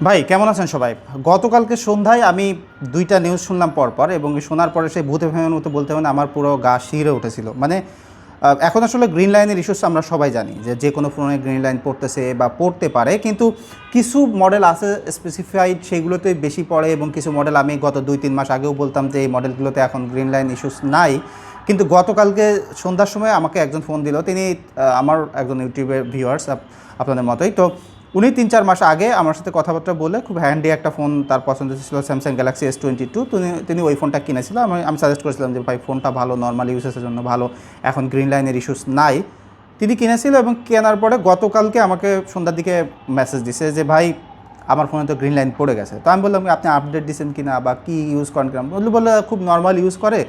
ভাই, কেমন আছেন সবাই? গতকালকে সন্ধ্যায় আমি দুইটা নিউজ শুনলাম পরপর এবং শোনার পরে সেই ভূতে ফেমের মতো বলতে হবে আমার পুরো গা শিরে উঠেছিল। মানে এখন আসলে গ্রিন লাইনের ইস্যুস আমরা সবাই জানি যে যে কোনো ফোনে গ্রিন লাইন পড়তেছে বা পড়তে পারে, কিন্তু কিছু মডেল আছে স্পেসিফাইড সেগুলোতে বেশি পড়ে এবং কিছু মডেল আমি গত দুই, তিন মাস আগেও বলতাম যে এই মডেলগুলোতে এখন গ্রিন লাইন ইস্যুস নাই। কিন্তু গতকালকে সন্ধ্যার সময় আমাকে একজন ফোন দিল। তিনি আমার একজন ইউটিউবের ভিউয়ার্স আপনাদের মতোই। তো উনি তিন চার মাস আগে আমার সাথে কথাবার্তা বলে খুব হ্যান্ডি একটা ফোন তার পছন্দ ছিল Samsung Galaxy S twenty two তিনি তিনি ওই ফোনটা কিনেছিল। আমি আমি সাজেস্ট করেছিলাম যে, ভাই ফোনটা ভালো নর্মাল ইউজেসের জন্য ভালো। এখন গ্রিন লাইনের ইস্যুস নাই। তিনি কিনেছিল এবং কেনার পরে গতকালকে আমাকে সন্ধ্যার দিকে মেসেজ দিছে যে, ভাই, আমার ফোনে তো গ্রিন লাইন পড়ে গেছে। তো আমি বললাম, আপনি আপডেট দিচ্ছেন কিনা বা কী ইউজ করেন কিনা? বলল বলল, খুব নর্মাল ইউজ করে।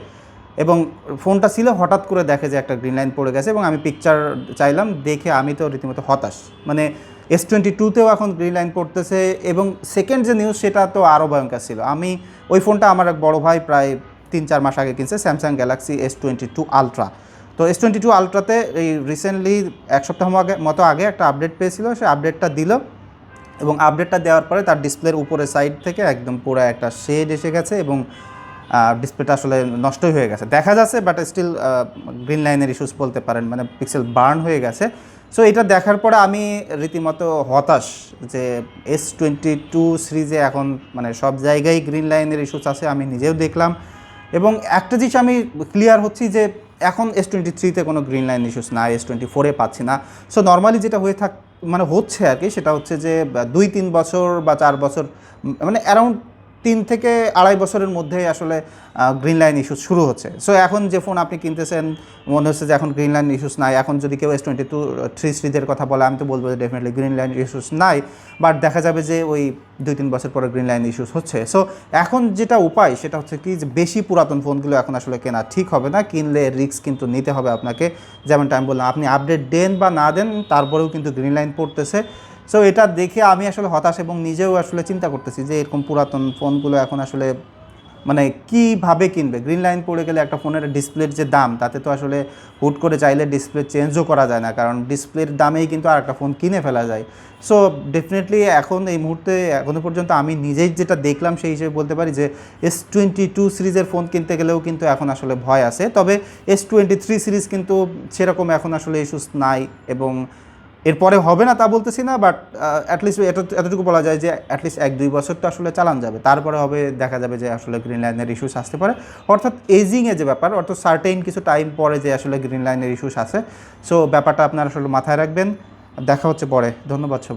এবং ফোনটা ছিল, হঠাৎ করে দেখে যে একটা গ্রিন লাইন পড়ে গেছে এবং আমি পিকচার চাইলাম, দেখে আমি তো রীতিমতো হতাশ। মানে এস টোয়েন্টি টুতেও এখন গ্রিন লাইন পড়তেছে এবং সেকেন্ড যে নিউজ সেটা তো আরও ভয়ঙ্কর ছিল। আমি ওই ফোনটা আমার এক বড় ভাই প্রায় তিন চার মাস আগে কিনছে Samsung Galaxy S twenty two ultra তো এস টোয়েন্টি টু আলট্রাতে এই রিসেন্টলি এক সপ্তাহ আগে মতো আগে একটা আপডেট পেয়েছিল সেই আপডেটটা দিল এবং আপডেটটা দেওয়ার পরে তার ডিসপ্লের উপরে সাইড থেকে একদম পুরো একটা শেড এসে গেছে এবং ডিসপ্লেটা আসলে নষ্টই হয়ে গেছে। দেখা যাচ্ছে বাট স্টিল গ্রিন লাইনের ইস্যুস বলতে পারেন মানে পিক্সেল বার্ন হয়ে গেছে। সো এটা দেখার পরে আমি রীতিমতো হতাশ যে এস টোয়েন্টি টু সিরিজে এখন মানে সব জায়গায় গ্রিন লাইনের ইস্যুস আছে, আমি নিজেও দেখলাম। এবং একটা জিনিস আমি ক্লিয়ার হচ্ছি যে এখন এস টোয়েন্টি থ্রিতে কোনো গ্রিন লাইন ইস্যুস না এস টোয়েন্টি ফোরে পাচ্ছি না। সো নর্মালি যেটা হয়ে থাক মানে হচ্ছে আর কি, সেটা হচ্ছে যে দুই, তিন বছর বা চার বছর মানে অ্যারাউন্ড তিন থেকে আড়াই বছরের মধ্যে আসলে গ্রিন লাইন ইস্যুস শুরু হচ্ছে। সো এখন যে ফোন আপনি কিনতেছেন, মনে হচ্ছে যে এখন গ্রিন লাইন ইস্যুস নাই। এখন যদি কেউ এস টোয়েন্টি টু থ্রি সিরিজের কথা বলে, আমি তো বলব যে ডেফিনেটলি গ্রিন লাইন ইস্যুস নাই। বাট দেখা যাবে যে ওই দুই তিন বছর পরে গ্রিন লাইন ইস্যুস হচ্ছে। সো এখন যেটা উপায়, সেটা হচ্ছে কি যে বেশি পুরাতন ফোনগুলো এখন আসলে কেনা ঠিক হবে না। কিনলে রিস্ক কিন্তু নিতে হবে আপনাকে। যেমনটা আমি বললাম, আপনি আপডেট দেন বা না দেন, তারপরেও কিন্তু গ্রিন লাইন পড়তেছে। সো এটা দেখে আমি আসলে হতাশ এবং নিজেও আসলে চিন্তা করতেছি যে এরকম পুরাতন ফোনগুলো এখন আসলে মানে কীভাবে কিনবে? গ্রিন লাইন পড়ে গেলে একটা ফোনের ডিসপ্লের যে দাম, তাতে তো আসলে হুট করে চাইলে ডিসপ্লে চেঞ্জও করা যায় না, কারণ ডিসপ্লের দামেই কিন্তু আর একটা ফোন কিনে ফেলা যায়। সো ডেফিনেটলি এখন এই মুহূর্তে এখনও পর্যন্ত আমি নিজেই যেটা দেখলাম সেই হিসেবে বলতে পারি যে এস টোয়েন্টি টু সিরিজের ফোন কিনতে গেলেও কিন্তু এখন আসলে ভয় আছে। তবে এস টোয়েন্টি থ্রি সিরিজ কিন্তু সেরকম এখন আসলে ইস্যুস নাই এবং এরপরে হবে না তা বলতেছি না বাট অ্যাটলিস্ট এতটুকু বলা যায় যে অ্যাটলিস্ট এক, দুই বছর তো আসলে চালান যাবে। তারপরে হবে, দেখা যাবে যে আসলে গ্রিন লাইনের ইস্যুস আসতে পারে। অর্থাৎ এজিংয়ে যে ব্যাপার, অর্থাৎ সার্টেইন কিছু টাইম পরে যে আসলে গ্রিন লাইনের ইস্যুস আছে। সো ব্যাপারটা আপনারা আসলে মাথায় রাখবেন। দেখা হচ্ছে পরে। ধন্যবাদ